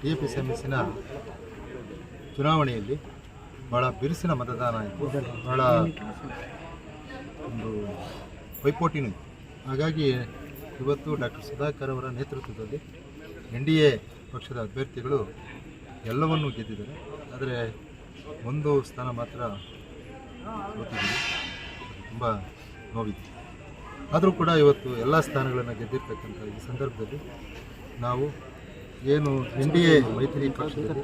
T P C M ಎಸ್ಸಿನ ಚುನಾವಣೆಯಲ್ಲಿ ಭಾಳ ಬಿರುಸಿನ ಮತದಾನ ಆಯಿತು ಭಾಳ ಒಂದು ಪೈಪೋಟಿನೂ ಇತ್ತು ಹಾಗಾಗಿ ಇವತ್ತು ಡಾಕ್ಟರ್ ಸುಧಾಕರ್ ಅವರ ನೇತೃತ್ವದಲ್ಲಿ ಎನ್ ಡಿ ಎ ಪಕ್ಷದ ಅಭ್ಯರ್ಥಿಗಳು ಎಲ್ಲವನ್ನೂ ಗೆದ್ದಿದ್ದಾರೆ. ಆದರೆ ಒಂದು ಸ್ಥಾನ ಮಾತ್ರ ತುಂಬ ನೋವಿದೆ. ಆದರೂ ಕೂಡ ಇವತ್ತು ಎಲ್ಲ ಸ್ಥಾನಗಳನ್ನು ಗೆದ್ದಿರ್ತಕ್ಕಂಥ ಈ ಸಂದರ್ಭದಲ್ಲಿ ನಾವು ಏನು ಎನ್ ಡಿ ಎ ಮೈತ್ರಿ ಪಕ್ಷದಲ್ಲಿ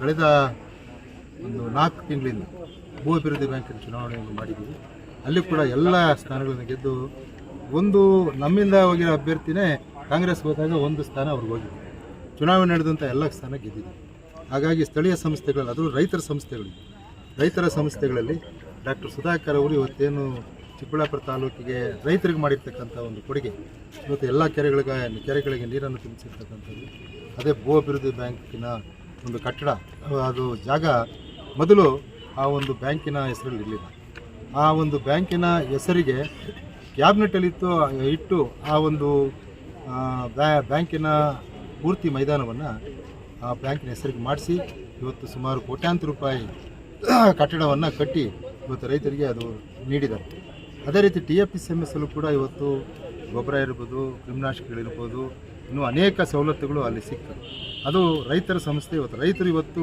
ಕಳೆದ ಒಂದು ನಾಲ್ಕು ತಿಂಗಳಿಂದ ಭೂ ಅಭಿವೃದ್ಧಿ ಬ್ಯಾಂಕಿನ ಚುನಾವಣೆಯನ್ನು ಮಾಡಿದ್ದೀವಿ. ಅಲ್ಲಿ ಕೂಡ ಎಲ್ಲ ಸ್ಥಾನಗಳನ್ನು ಗೆದ್ದು ಒಂದು ನಮ್ಮಿಂದ ಹೋಗಿರೋ ಅಭ್ಯರ್ಥಿನೇ ಕಾಂಗ್ರೆಸ್ ಹೋದಾಗ ಒಂದು ಸ್ಥಾನ ಅವ್ರಿಗೆ ಹೋಗಿದೆ. ಚುನಾವಣೆ ನಡೆದಂಥ ಎಲ್ಲ ಸ್ಥಾನ ಗೆದ್ದಿದೆ. ಹಾಗಾಗಿ ಸ್ಥಳೀಯ ಸಂಸ್ಥೆಗಳಲ್ಲಿ ಅದು ರೈತರ ಸಂಸ್ಥೆಗಳು, ರೈತರ ಸಂಸ್ಥೆಗಳಲ್ಲಿ ಡಾಕ್ಟರ್ ಸುಧಾಕರ್ ಅವರು ಇವತ್ತೇನು ಚಿಕ್ಕಬಳ್ಳಾಪುರ ತಾಲೂಕಿಗೆ ರೈತರಿಗೆ ಮಾಡಿರ್ತಕ್ಕಂಥ ಒಂದು ಕೊಡುಗೆ, ಇವತ್ತು ಎಲ್ಲ ಕೆರೆಗಳಿಗೆ ಕೆರೆಗಳಿಗೆ ನೀರನ್ನು ತುಂಬಿಸಿರ್ತಕ್ಕಂಥದ್ದು. ಅದೇ ಭೂ ಅಭಿವೃದ್ಧಿ ಬ್ಯಾಂಕಿನ ಒಂದು ಕಟ್ಟಡ, ಅದು ಜಾಗ ಮೊದಲು ಆ ಒಂದು ಬ್ಯಾಂಕಿನ ಹೆಸರಲ್ಲಿ ಇರಲಿಲ್ಲ. ಆ ಒಂದು ಬ್ಯಾಂಕಿನ ಹೆಸರಿಗೆ ಕ್ಯಾಬಿನೆಟಲ್ಲಿತ್ತು ಇಟ್ಟು ಆ ಒಂದು ಬ್ಯಾಂಕಿನ ಪೂರ್ತಿ ಮೈದಾನವನ್ನು ಆ ಬ್ಯಾಂಕಿನ ಹೆಸರಿಗೆ ಮಾಡಿಸಿ, ಇವತ್ತು ಸುಮಾರು ಕೋಟ್ಯಾಂತರ ರೂಪಾಯಿ ಕಟ್ಟಡವನ್ನು ಕಟ್ಟಿ ಇವತ್ತು ರೈತರಿಗೆ ಅದು ನೀಡಿದ್ದಾರೆ. ಅದೇ ರೀತಿ T F C M S ಅಲ್ಲೂ ಕೂಡ ಇವತ್ತು ಗೊಬ್ಬರ ಇರ್ಬೋದು, ಕ್ರಿಮಿನಾಶಕಗಳಿರ್ಬೋದು ಇನ್ನೂ ಅನೇಕ ಸವಲತ್ತುಗಳು ಅಲ್ಲಿ ಸಿಗ್ತವೆ ಅದು ರೈತರ ಸಂಸ್ಥೆ ಇವತ್ತು, ರೈತರು ಇವತ್ತು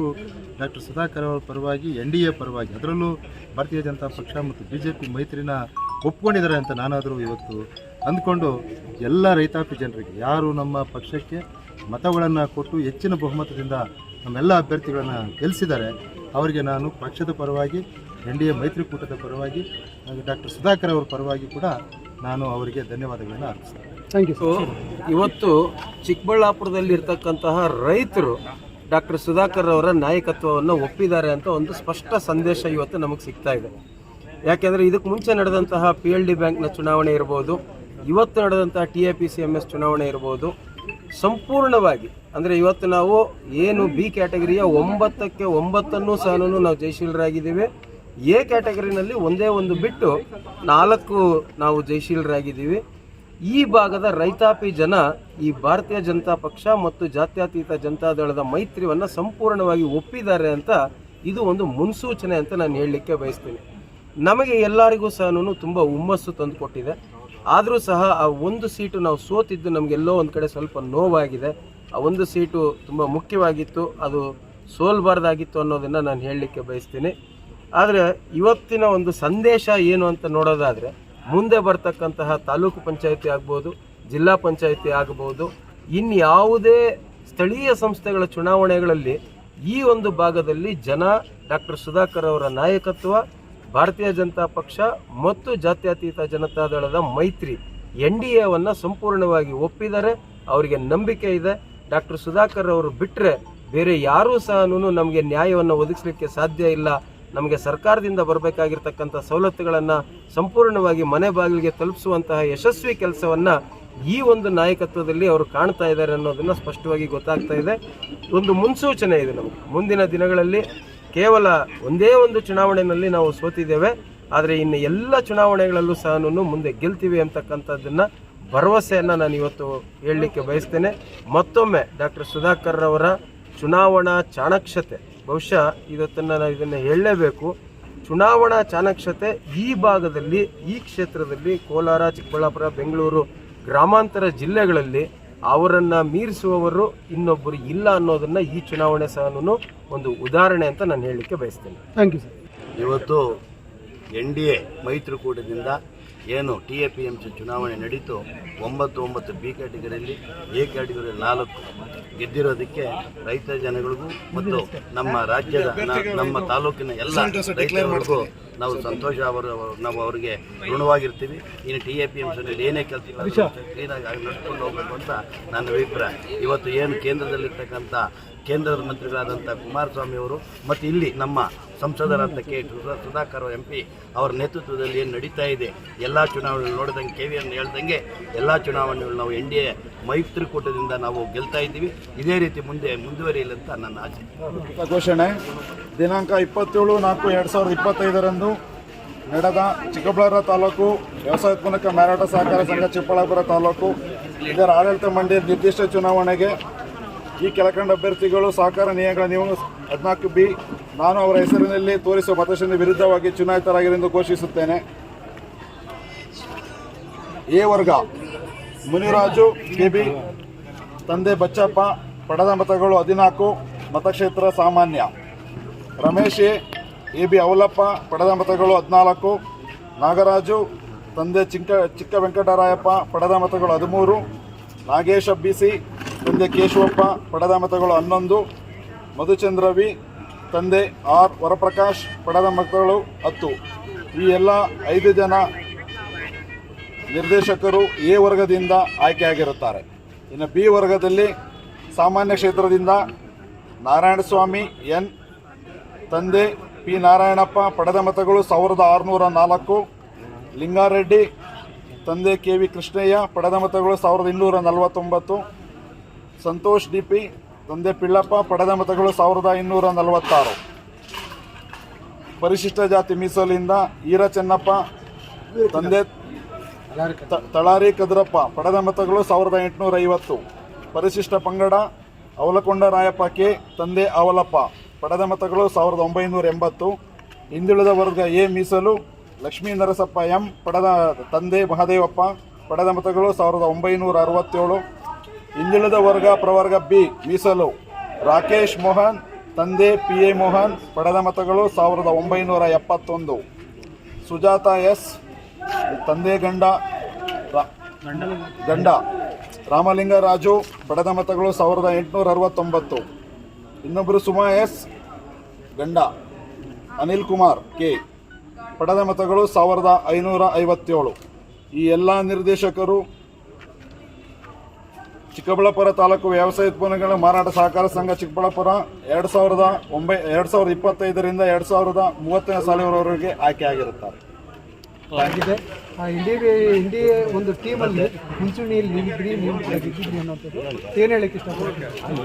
ಡಾಕ್ಟರ್ ಸುಧಾಕರ್ ಅವರ ಪರವಾಗಿ, ಎನ್ ಡಿ ಎ ಪರವಾಗಿ, ಅದರಲ್ಲೂ ಭಾರತೀಯ ಜನತಾ ಪಕ್ಷ ಮತ್ತು ಬಿ ಜೆ ಪಿ ಮೈತ್ರಿನ ಒಪ್ಕೊಂಡಿದ್ದಾರೆ ಅಂತ ನಾನಾದರೂ ಇವತ್ತು ಅಂದ್ಕೊಂಡು ಎಲ್ಲ ರೈತಾಪಿ ಜನರಿಗೆ, ಯಾರು ನಮ್ಮ ಪಕ್ಷಕ್ಕೆ ಮತಗಳನ್ನು ಕೊಟ್ಟು ಹೆಚ್ಚಿನ ಬಹುಮತದಿಂದ ನಮ್ಮೆಲ್ಲ ಅಭ್ಯರ್ಥಿಗಳನ್ನು ಗೆಲ್ಲಿಸಿದ್ದಾರೆ ಅವರಿಗೆ ನಾನು ಪಕ್ಷದ ಪರವಾಗಿ, ಎನ್ ಡಿ ಎ ಮೈತ್ರಿಕೂಟದ ಪರವಾಗಿ ಡಾಕ್ಟರ್ ಸುಧಾಕರ್ ಅವರ ಪರವಾಗಿ ಕೂಡ ನಾನು ಅವರಿಗೆ ಧನ್ಯವಾದಗಳನ್ನು ಅರ್ಪಿಸ್ತೇನೆ. ಥ್ಯಾಂಕ್ ಯು ಇವತ್ತು ಚಿಕ್ಕಬಳ್ಳಾಪುರದಲ್ಲಿ ಇರ್ತಕ್ಕಂತಹ ರೈತರು ಡಾಕ್ಟರ್ ಸುಧಾಕರ್ ಅವರ ನಾಯಕತ್ವವನ್ನು ಒಪ್ಪಿದ್ದಾರೆ ಅಂತ ಒಂದು ಸ್ಪಷ್ಟ ಸಂದೇಶ ಇವತ್ತು ನಮಗೆ ಸಿಗ್ತಾ ಇದೆ. ಯಾಕೆಂದರೆ ಇದಕ್ಕೆ ಮುಂಚೆ ನಡೆದಂತಹ ಪಿ ಎಲ್ ಡಿ ಬ್ಯಾಂಕ್ನ ಚುನಾವಣೆ ಇರ್ಬೋದು, ಇವತ್ತು ನಡೆದಂತಹ T A P C M S ಚುನಾವಣೆ ಇರ್ಬೋದು, ಸಂಪೂರ್ಣವಾಗಿ, ಅಂದರೆ ಇವತ್ತು ನಾವು ಏನು ಬಿ ಕ್ಯಾಟಗರಿಯ ಒಂಬತ್ತಕ್ಕೆ ಒಂಬತ್ತನ್ನು ಸಹ ನಾವು ಜಯಶೀಲರಾಗಿದ್ದೀವಿ. ಎ ಕ್ಯಾಟಗರಿನಲ್ಲಿ ಒಂದೇ ಒಂದು ಬಿಟ್ಟು ನಾಲ್ಕು ನಾವು ಜಯಶೀಲರಾಗಿದ್ದೀವಿ. ಈ ಭಾಗದ ರೈತಾಪಿ ಜನ ಈ ಭಾರತೀಯ ಜನತಾ ಪಕ್ಷ ಮತ್ತು ಜಾತ್ಯತೀತ ಜನತಾದಳದ ಮೈತ್ರಿಯನ್ನು ಸಂಪೂರ್ಣವಾಗಿ ಒಪ್ಪಿದ್ದಾರೆ ಅಂತ ಇದು ಒಂದು ಮುನ್ಸೂಚನೆ ಅಂತ ನಾನು ಹೇಳಲಿಕ್ಕೆ ಬಯಸ್ತೀನಿ. ನಮಗೆ ಎಲ್ಲರಿಗೂ ಸಹ ತುಂಬ ಹುಮ್ಮಸ್ಸು ತಂದುಕೊಟ್ಟಿದೆ. ಆದರೂ ಸಹ ಆ ಒಂದು ಸೀಟು ನಾವು ಸೋತಿದ್ದು ನಮಗೆಲ್ಲೋ ಒಂದು ಕಡೆ ಸ್ವಲ್ಪ ನೋವಾಗಿದೆ. ಆ ಒಂದು ಸೀಟು ತುಂಬ ಮುಖ್ಯವಾಗಿತ್ತು. ಅದು ಸೋಲ್ಬಾರ್ದಾಗಿತ್ತು ಅನ್ನೋದನ್ನು ನಾನು ಹೇಳಲಿಕ್ಕೆ ಬಯಸ್ತೀನಿ. ಆದರೆ ಇವತ್ತಿನ ಒಂದು ಸಂದೇಶ ಏನು ಅಂತ ನೋಡೋದಾದರೆ ಮುಂದೆ ಬರ್ತಕ್ಕಂತಹ ತಾಲೂಕು ಪಂಚಾಯಿತಿ ಆಗ್ಬೋದು, ಜಿಲ್ಲಾ ಪಂಚಾಯಿತಿ ಆಗಬಹುದು ಇನ್ಯಾವುದೇ ಸ್ಥಳೀಯ ಸಂಸ್ಥೆಗಳ ಚುನಾವಣೆಗಳಲ್ಲಿ ಈ ಒಂದು ಭಾಗದಲ್ಲಿ ಜನ ಡಾಕ್ಟರ್ ಸುಧಾಕರ್ ಅವರ ನಾಯಕತ್ವ, ಭಾರತೀಯ ಜನತಾ ಪಕ್ಷ ಮತ್ತು ಜಾತ್ಯತೀತ ಜನತಾದಳದ ಮೈತ್ರಿ ಎನ್ ಡಿ ಎವನ್ನು ಸಂಪೂರ್ಣವಾಗಿ ಒಪ್ಪಿದ್ದಾರೆ. ಅವರಿಗೆ ನಂಬಿಕೆ ಇದೆ. ಡಾಕ್ಟರ್ ಸುಧಾಕರ್ ಅವರು ಬಿಟ್ಟರೆ ಬೇರೆ ಯಾರೂ ಸಹ ನಮಗೆ ನ್ಯಾಯವನ್ನು ಒದಗಿಸಲಿಕ್ಕೆ ಸಾಧ್ಯ ಇಲ್ಲ. ನಮಗೆ ಸರ್ಕಾರದಿಂದ ಬರಬೇಕಾಗಿರ್ತಕ್ಕಂಥ ಸವಲತ್ತುಗಳನ್ನು ಸಂಪೂರ್ಣವಾಗಿ ಮನೆ ಬಾಗಿಲಿಗೆ ತಲುಪಿಸುವಂತಹ ಯಶಸ್ವಿ ಕೆಲಸವನ್ನು ಈ ಒಂದು ನಾಯಕತ್ವದಲ್ಲಿ ಅವರು ಕಾಣ್ತಾ ಇದ್ದಾರೆ ಅನ್ನೋದನ್ನು ಸ್ಪಷ್ಟವಾಗಿ ಗೊತ್ತಾಗ್ತಾ ಇದೆ. ಒಂದು ಮುನ್ಸೂಚನೆ ಇದೆ ನಮಗೆ. ಮುಂದಿನ ದಿನಗಳಲ್ಲಿ ಕೇವಲ ಒಂದೇ ಒಂದು ಚುನಾವಣೆಯಲ್ಲಿ ನಾವು ಸೋತಿದ್ದೇವೆ. ಆದರೆ ಇನ್ನು ಎಲ್ಲ ಚುನಾವಣೆಗಳಲ್ಲೂ ಸಹ ಮುಂದೆ ಗೆಲ್ತೀವಿ ಅಂತಕ್ಕಂಥದ್ದನ್ನು ಭರವಸೆಯನ್ನು ನಾನು ಇವತ್ತು ಹೇಳಲಿಕ್ಕೆ ಬಯಸ್ತೇನೆ. ಮತ್ತೊಮ್ಮೆ ಡಾಕ್ಟರ್ ಸುಧಾಕರ್ ಅವರ ಚುನಾವಣಾ ಚಾಣಕ್ಷತೆ ಬಹುಶಃ ಇವತ್ತನ್ನು ನಾವು ಇದನ್ನು ಹೇಳಲೇಬೇಕು. ಚುನಾವಣಾ ಚಾಣಕ್ಷತೆ ಈ ಭಾಗದಲ್ಲಿ ಈ ಕ್ಷೇತ್ರದಲ್ಲಿ ಕೋಲಾರ ಚಿಕ್ಕಬಳ್ಳಾಪುರ ಬೆಂಗಳೂರು ಗ್ರಾಮಾಂತರ ಜಿಲ್ಲೆಗಳಲ್ಲಿ ಅವರನ್ನು ಮೀರಿಸುವವರು ಇನ್ನೊಬ್ಬರು ಇಲ್ಲ ಅನ್ನೋದನ್ನು ಈ ಚುನಾವಣೆ ಸಹ ಒಂದು ಉದಾಹರಣೆ ಅಂತ ನಾನು ಹೇಳಲಿಕ್ಕೆ ಬಯಸ್ತೇನೆ. ಥ್ಯಾಂಕ್ ಯು ಸರ್ ಇವತ್ತು ಎನ್ ಡಿ ಎ ಮೈತ್ರಿಕೂಟದಿಂದ ಏನು T A P M C ಚುನಾವಣೆ ನಡೀತು ಒಂಬತ್ತು ಒಂಬತ್ತು ಬಿ ಕ್ಯಾಟಗರಿಯಲ್ಲಿ ಎ ಕ್ಯಾಟಗರಿ ನಾಲ್ಕು ಗೆದ್ದಿರೋದಕ್ಕೆ ರೈತ ಜನಗಳಿಗೂ ಮತ್ತು ನಮ್ಮ ರಾಜ್ಯದ ನಮ್ಮ ತಾಲೂಕಿನ ಎಲ್ಲ ರೈತರಿಗೂ ನಾವು ಸಂತೋಷ ಅವರು ನಾವು ಅವರಿಗೆ ಋಣವಾಗಿರ್ತೀವಿ. ಇನ್ನು ಟಿ ಎ ಪಿ ಎಂ ಸಿನಲ್ಲಿ ಏನೇ ಕೆಲಸ ಕ್ಲೀನಾಗಿ ನಡ್ಕೊಂಡು ಹೋಗಬೇಕು ಅಂತ ನನ್ನ ಅಭಿಪ್ರಾಯ. ಇವತ್ತು ಏನು ಕೇಂದ್ರದಲ್ಲಿರ್ತಕ್ಕಂಥ ಕೇಂದ್ರದ ಮಂತ್ರಿಗಳಾದಂಥ ಕುಮಾರಸ್ವಾಮಿ ಅವರು ಮತ್ತು ಇಲ್ಲಿ ನಮ್ಮ ಸಂಸದರಾದ K Sudha- Sudhakar M P ಅವರ ನೇತೃತ್ವದಲ್ಲಿ ಏನು ನಡೀತಾ ಇದೆ, ಎಲ್ಲ ಚುನಾವಣೆಗಳು ನೋಡಿದಂಗೆ, ಕೆ ವಿಯನ್ನು ಹೇಳ್ದಂಗೆ ಎಲ್ಲ ಚುನಾವಣೆಗಳು ನಾವು ಎನ್ ಡಿ ಎ ಮೈತ್ರಿಕೂಟದಿಂದ ನಾವು ಗೆಲ್ತಾ ಇದ್ದೀವಿ. ಇದೇ ರೀತಿ ಮುಂದೆ ಮುಂದುವರಿಯಲಿ ಅಂತ ನನ್ನ ಆಸೆ. ಘೋಷಣೆ. ದಿನಾಂಕ ಇಪ್ಪತ್ತೇಳು ನಾಲ್ಕು ಎರಡು ಸಾವಿರದ ಇಪ್ಪತ್ತೈದರಂದು ನಡೆದ ಚಿಕ್ಕಬಳ್ಳಾಪುರ ತಾಲೂಕು ವ್ಯವಸಾಯ ಉತ್ಪನ್ನಕ ಮಾರಾಟ ಸಹಕಾರ ಸಂಘ ಚಿಕ್ಕಬಳ್ಳಾಪುರ ತಾಲೂಕು, ಇದರ ಆಡಳಿತ ಮಂಡಳಿ ನಿರ್ದಿಷ್ಟ ಚುನಾವಣೆಗೆ ಈ ಕೆಳಕಂಡ ಅಭ್ಯರ್ಥಿಗಳು ಸಹಕಾರ ನಿಯಮಗಳ ನಿಯಮ ಹದಿನಾಲ್ಕು ಬಿ ನಾನು ಅವರ ಹೆಸರಿನಲ್ಲಿ ತೋರಿಸುವ ಮತಕ್ಷೇತ್ರದ ವಿರುದ್ಧವಾಗಿ ಚುನಾಯಿತರಾಗಿರೆಂದು ಘೋಷಿಸುತ್ತೇನೆ. ಎ ವರ್ಗ, ಮುನಿರಾಜು ಕೆಬಿ ತಂದೆ ಬಚ್ಚಪ್ಪ, ಪಡೆದ ಮತಗಳು ಹದಿನಾಲ್ಕು, ಮತಕ್ಷೇತ್ರ ಸಾಮಾನ್ಯ. ರಮೇಶ್ ಎ ಬಿ ಅವಲಪ್ಪ, ಪಡೆದ ಮತಗಳು ಹದಿನಾಲ್ಕು, ನಾಗರಾಜು, ತಂದೆ ಚಿಕ್ಕ ಚಿಕ್ಕ ವೆಂಕಟರಾಯಪ್ಪ, ಪಡೆದ ಮತಗಳು ಹದಿಮೂರು, ನಾಗೇಶ್ ಅಬ್ಬಿಸಿ ತಂದೆ ಕೇಶವಪ್ಪ, ಪಡೆದ ಮತಗಳು ಹನ್ನೊಂದು, ಮಧುಚಂದ್ರ ವಿ ತಂದೆ ಆರ್ ವರಪ್ರಕಾಶ್, ಪಡೆದ ಮಕ್ಕಳು ಹತ್ತು. ಈ ಎಲ್ಲ ಐದು ಜನ ನಿರ್ದೇಶಕರು ಎ ವರ್ಗದಿಂದ ಆಯ್ಕೆಯಾಗಿರುತ್ತಾರೆ. ಇನ್ನು ಬಿ ವರ್ಗದಲ್ಲಿ ಸಾಮಾನ್ಯ ಕ್ಷೇತ್ರದಿಂದ ನಾರಾಯಣಸ್ವಾಮಿ, ಎನ್ ತಂದೆ ಪಿ ನಾರಾಯಣಪ್ಪ, ಪಡೆದ ಮತಗಳು ಸಾವಿರದ ಆರುನೂರ ನಾಲ್ಕು. ಲಿಂಗಾರೆಡ್ಡಿ, ತಂದೆ ಕೆ ವಿ ಕೃಷ್ಣಯ್ಯ, ಪಡೆದ ಮತಗಳು ಸಾವಿರದ ಇನ್ನೂರ ನಲವತ್ತೊಂಬತ್ತು. ಸಂತೋಷ್ ಡಿ ಪಿ ತಂದೆ ಪಿಳ್ಳಪ್ಪ, ಪಡೆದ ಮತಗಳು ಸಾವಿರದ ಇನ್ನೂರ ನಲವತ್ತಾರು. ಪರಿಶಿಷ್ಟ ಜಾತಿ ಮೀಸಲಿಂದ ಈರ ಚೆನ್ನಪ್ಪ ತಂದೆ ತಳಾರಿ ಕದ್ರಪ್ಪ, ಪಡೆದ ಮತಗಳು ಸಾವಿರದ ಎಂಟುನೂರ ಐವತ್ತು. ಪರಿಶಿಷ್ಟ ಪಂಗಡ, ಅವಲಕೊಂಡ ರಾಯಪ್ಪ ಕೆ, ತಂದೆ ಅವಲಪ್ಪ, ಪಡೆದ ಮತಗಳು ಸಾವಿರದ ಒಂಬೈನೂರ ಎಂಬತ್ತು. ಹಿಂದುಳಿದ ವರ್ಗ ಎ ಮೀಸಲು, ಲಕ್ಷ್ಮೀ ನರಸಪ್ಪ ಎಂ, ಪಡೆದ, ತಂದೆ ಮಹದೇವಪ್ಪ, ಪಡೆದ ಮತಗಳು ಸಾವಿರದ ಒಂಬೈನೂರ ಅರವತ್ತೇಳು. ಹಿಂದುಳಿದ ವರ್ಗ, ಪ್ರವರ್ಗ ಬಿ, ಮೀಸಲು. ರಾಕೇಶ್ ಮೋಹನ್, ತಂದೆ ಪಿ ಎ ಮೋಹನ್, ಪಡೆದ ಮತಗಳು ಸಾವಿರದ ಒಂಬೈನೂರ ಎಪ್ಪತ್ತೊಂದು. ಸುಜಾತ ಎಸ್, ತಂದೆ ಗಂಡ ಗಂಡ. ರಾಮಲಿಂಗರಾಜು ಪಡೆದ ಮತಗಳು ಸಾವಿರದ ಎಂಟುನೂರ ಅರವತ್ತೊಂಬತ್ತು. ಇನ್ನೊಬ್ಬರು ಸುಮಾ ಎಸ್, ಗಂಡ. ಅನಿಲ್ ಕುಮಾರ್, ಕೆ. ಪಡೆದ ಮತಗಳು ಸಾವಿರದ ಐನೂರ ಐವತ್ತೇಳು. ಈ ಎಲ್ಲ ನಿರ್ದೇಶಕರು ಚಿಕ್ಕಬಳ್ಳಾಪುರ ತಾಲೂಕು ವ್ಯವಸಾಯ ಉತ್ಪನ್ನಗಳ ಮಾರಾಟ ಸಹಕಾರ ಸಂಘ ಚಿಕ್ಕಬಳ್ಳಾಪುರ ಎರಡು ಸಾವಿರದ ಒಂಬೈ, ಎರಡು ಸಾವಿರದ ಇಪ್ಪತ್ತೈದರಿಂದ ಎರಡು ಸಾವಿರದ ಮೂವತ್ತನೇ ಸಾಲಿನವರೆಗೆ ಆಯ್ಕೆಯಾಗಿರುತ್ತಾರೆ ಆಗಿದೆ. ಆ ಇಂಡಿ ಇಂಡಿ ಒಂದು ಟೀಮಲ್ಲಿ ಮುಂಚೂಣಿಯಲ್ಲಿ ಏನು ಹೇಳಕ್ಕೆ ಇಷ್ಟಪಡ್ತೀನಿ